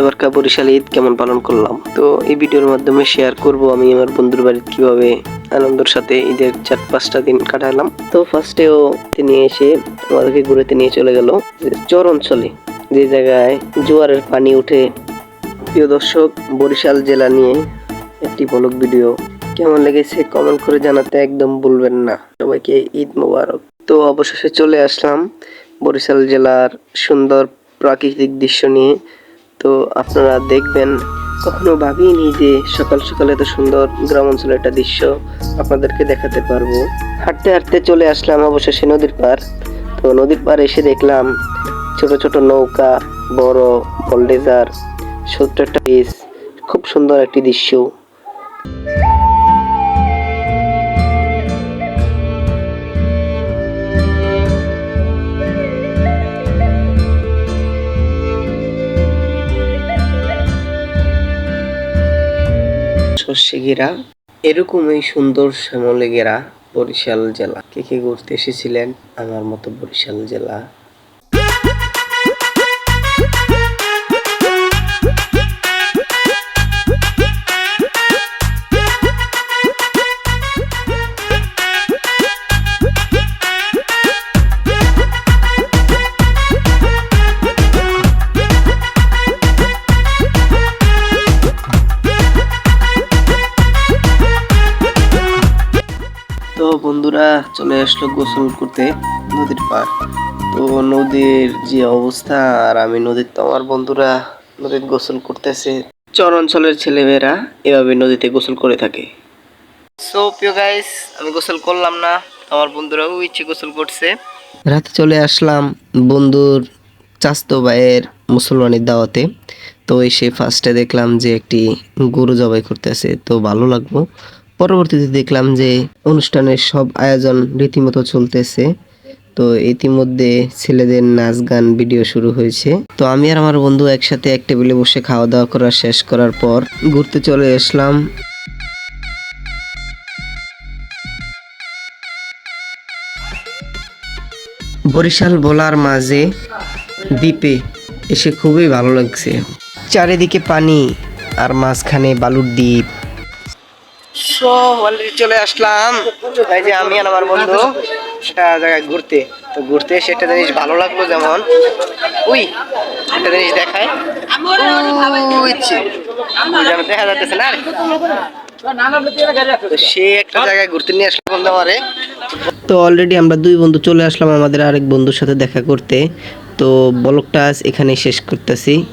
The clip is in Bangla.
এবারকার বরিশাল ঈদ কেমন পালন করলাম? তো এই ভিডিওর মাধ্যমে শেয়ার করব আমি আমার বন্ধুর বাড়িতে কীভাবে আনন্দের সাথে ঈদের চার পাঁচটা দিন কাটালাম। তো ফার্স্টেও তিনি এসে আমাদেরকে ঘুরেতে নিয়ে চলে গেল চর অঞ্চলে যে জায়গায় জোয়ারের পানি উঠে। প্রিয় দর্শক, বরিশাল জেলা নিয়ে একটি ব্লগ ভিডিও। কেমন লেগেছে কমেন্ট করে জানাতে একদম ভুলবেন না। সবাইকে ঈদ মোবারক। তো অবশেষে চলে আসলাম বরিশাল জেলার সুন্দর প্রাকৃতিক দৃশ্য নিয়ে। তো আপনারা দেখবেন, কখনো ভাবিনি যে সকাল সকাল এত সুন্দর গ্রাম অঞ্চলের একটা দৃশ্য আপনাদেরকে দেখাতে পারব। হাঁটতে হাঁটতে চলে আসলাম অবশেষে নদীর পার তো নদীর পার এসে দেখলাম ছোট ছোট নৌকা, বড় বলডেজার ছোট্ট একটা খুব সুন্দর একটি দৃশ্য। শস্যে ঘেরা এরকমই সুন্দর শ্যামলে ঘেরা বরিশাল জেলা। কে কে ঘুরতে এসেছিলেন? আমার মতো বরিশাল জেলা। তো বন্ধুরা চলে আসলো গোসল করতে নদীর পার তো নদীর যে অবস্থা, আর আমি নদীর তো আমার বন্ধুরা নদীর গোসল করতেছে। চর অঞ্চলের ছেলেমেয়েরা এভাবে নদীতে গোসল করে থাকে। সো প্রিয় গাইস আমি গোসল করলাম না। আমার বন্ধুরাও ইচ্ছে গোসল করছে। রাতে চলে আসলাম বন্ধুর চাস্তো ভাইয়ের মুসলমানের দাওয়াতে। তো এসে ফার্স্টে দেখলাম যে একটি গরু জবাই করতেছে। তো ভালো লাগল পরবর্তীতে দেখলাম যে অনুষ্ঠানের সব আয়োজন রীতিমতো চলতেছে। তো ইতিমধ্যে ছেলেদের নাচ গান ভিডিও শুরু হয়েছে। তো আমি আর আমার বন্ধু একসাথে এক টেবিলে বসে খাওয়া দাওয়া করা শেষ করার পর ঘুরতে চলে আসলাম। বরিশাল বলার মাঝে দ্বীপে এসে খুবই ভালো লাগছে। চারিদিকে পানি আর মাঝখানে বালুর দ্বীপ। সো অলরেডি চলে আসলাম। এই যে আমি আর আমার বন্ধু, একটা জায়গায় ঘুরতে। তো ঘুরতে এসে একটা জিনিস ভালো লাগল যেমন, উই, একটা জিনিস দেখায়। দেখা যাচ্ছে না সে একটা জায়গায় ঘুরতে নিয়ে আসলো বন্ধু আমারে। তো অলরেডি আমরা দুই বন্ধু চলে আসলাম আমাদের আরেক বন্ধুর সাথে দেখা করতে। তো ব্লগটা আজ এখানেই শেষ করতেছি।